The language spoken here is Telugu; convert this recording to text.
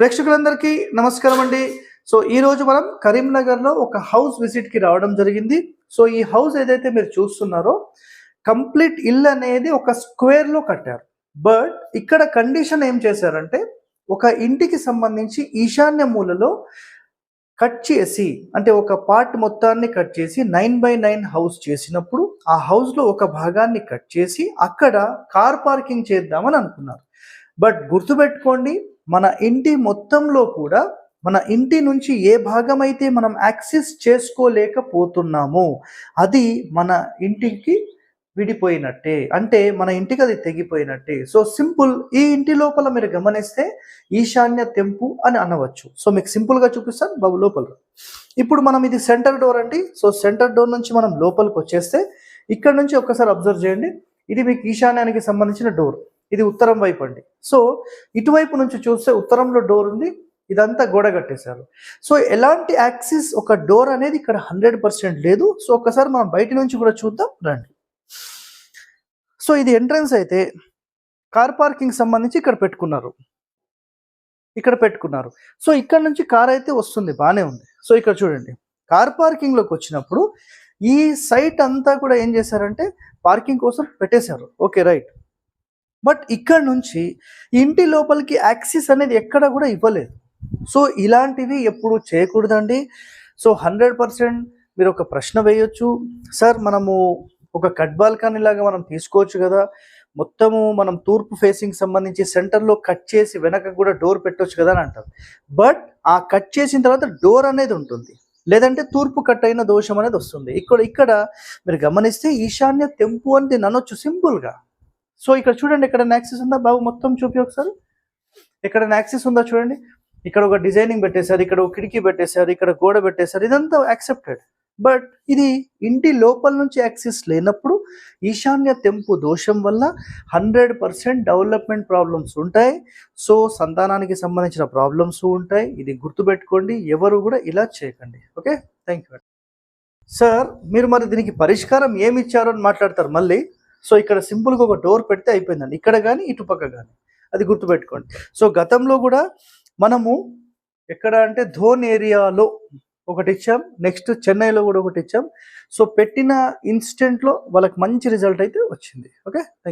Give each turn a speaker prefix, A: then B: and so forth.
A: ప్రేక్షకులందరికీ నమస్కారం అండి సో ఈ రోజు మనం కరీంనగర్లో ఒక హౌస్ విజిట్కి రావడం జరిగింది. సో ఈ హౌస్ ఏదైతే మీరు చూస్తున్నారో కంప్లీట్ ఇల్లు అనేది ఒక స్క్వేర్లో కట్టారు. బట్ ఇక్కడ కండిషన్ ఏం చేశారంటే ఒక ఇంటికి సంబంధించి ఈశాన్య మూలలో కట్ చేసి అంటే ఒక పార్ట్ మొత్తాన్ని కట్ చేసి నైన్ బై నైన్ హౌస్ చేసినప్పుడు ఆ హౌస్లో ఒక భాగాన్ని కట్ చేసి అక్కడ కార్ పార్కింగ్ చేద్దామని అనుకున్నారు. బట్ గుర్తుపెట్టుకోండి మన ఇంటి మొత్తంలో కూడా మన ఇంటి నుంచి ఏ భాగం అయితే మనం యాక్సెస్ చేసుకోలేకపోతున్నామో అది మన ఇంటికి విడిపోయినట్టే. అంటే మన ఇంటికి అది తెగిపోయినట్టే. సో సింపుల్ ఈ ఇంటి లోపల మీరు గమనిస్తే ఈశాన్య తెంపు అని అనవచ్చు. సో మీకు సింపుల్గా చూపిస్తాను బాబు లోపల ఇప్పుడు మనం ఇది సెంటర్ డోర్ అండి. సో సెంటర్ డోర్ నుంచి మనం లోపలికి వచ్చేస్తే ఇక్కడ నుంచి ఒక్కసారి అబ్జర్వ్ చేయండి. ఇది మీకు ఈశాన్యానికి సంబంధించిన డోర్. ఇది ఉత్తరం వైపు అండి. సో ఇటువైపు నుంచి చూస్తే ఉత్తరంలో డోర్ ఉంది ఇదంతా గోడ కట్టేశారు. సో ఎలాంటి యాక్సిస్ ఒక డోర్ అనేది ఇక్కడ హండ్రెడ్ పర్సెంట్ లేదు. సో ఒక్కసారి మనం బయట నుంచి కూడా చూద్దాం రండి. సో ఇది ఎంట్రన్స్ అయితే కార్ పార్కింగ్ సంబంధించి ఇక్కడ పెట్టుకున్నారు. ఇక్కడ పెట్టుకున్నారు. సో ఇక్కడ నుంచి కార్ అయితే వస్తుంది బాగానే ఉంది. సో ఇక్కడ చూడండి. కార్ పార్కింగ్లోకి వచ్చినప్పుడు ఈ సైట్ అంతా కూడా ఏం చేశారంటే పార్కింగ్ కోసం పెట్టేశారు. Okay right. బట్ ఇక్కడ నుంచి ఇంటి లోపలికి యాక్సిస్ అనేది ఎక్కడ కూడా ఇవ్వలేదు. సో ఇలాంటివి ఎప్పుడు చేయకూడదండి. సో హండ్రెడ్ పర్సెంట్ మీరు ఒక ప్రశ్న వేయొచ్చు. సార్ మనము ఒక కట్ బాల్కనీ లాగా మనం తీసుకోవచ్చు కదా. మొత్తము మనం తూర్పు ఫేసింగ్ సంబంధించి సెంటర్లో కట్ చేసి వెనక కూడా డోర్ పెట్టవచ్చు కదా అని అంటారు. బట్ ఆ కట్ చేసిన తర్వాత డోర్ అనేది ఉంటుంది. లేదంటే తూర్పు కట్ అయిన దోషం అనేది వస్తుంది. ఇక్కడ ఇక్కడ మీరు గమనిస్తే ఈశాన్య తెంపు అని ననొచ్చు అనొచ్చు సింపుల్గా. సో ఇక్కడ చూడండి ఇక్కడ నాక్సిస్ ఉందా? బాబు మొత్తం చూపి ఒకసారి. ఇక్కడ యాక్సిస్ ఉందా చూడండి? ఇక్కడ ఒక డిజైనింగ్ పెట్టేశారు ఇక్కడ ఒక కిటికీ పెట్టేశారు ఇక్కడ గోడ పెట్టేశారు ఇదంతా యాక్సెప్టెడ్ బట్ ఇది ఇంటి లోపల నుంచి యాక్సెస్ లేనప్పుడు ఈశాన్య తెంపు దోషం వల్ల హండ్రెడ్ పర్సెంట్ డెవలప్మెంట్ ప్రాబ్లమ్స్ ఉంటాయి. సో సంతానానికి సంబంధించిన ప్రాబ్లమ్స్ ఉంటాయి. ఇది గుర్తుపెట్టుకోండి ఎవరు కూడా ఇలా చేయకండి. ఓకే థ్యాంక్ యూ సార్ మీరు మరి దీనికి పరిష్కారం ఏమి ఇచ్చారో అని మాట్లాడతారు మళ్ళీ. సో ఇక్కడ సింపుల్గా ఒక డోర్ పెడితే అయిపోయిందండి. ఇక్కడ కానీ ఇటుపక్క కానీ అది గుర్తుపెట్టుకోండి. సో గతంలో కూడా మనము ఎక్కడ అంటే ధోన్ ఏరియాలో ఒకటి ఇచ్చాం. నెక్స్ట్ చెన్నైలో కూడా ఒకటి ఇచ్చాం. సో పెట్టిన ఇన్స్టెంట్లో వాళ్ళకి మంచి రిజల్ట్ అయితే వచ్చింది. ఓకే? థ్యాంక్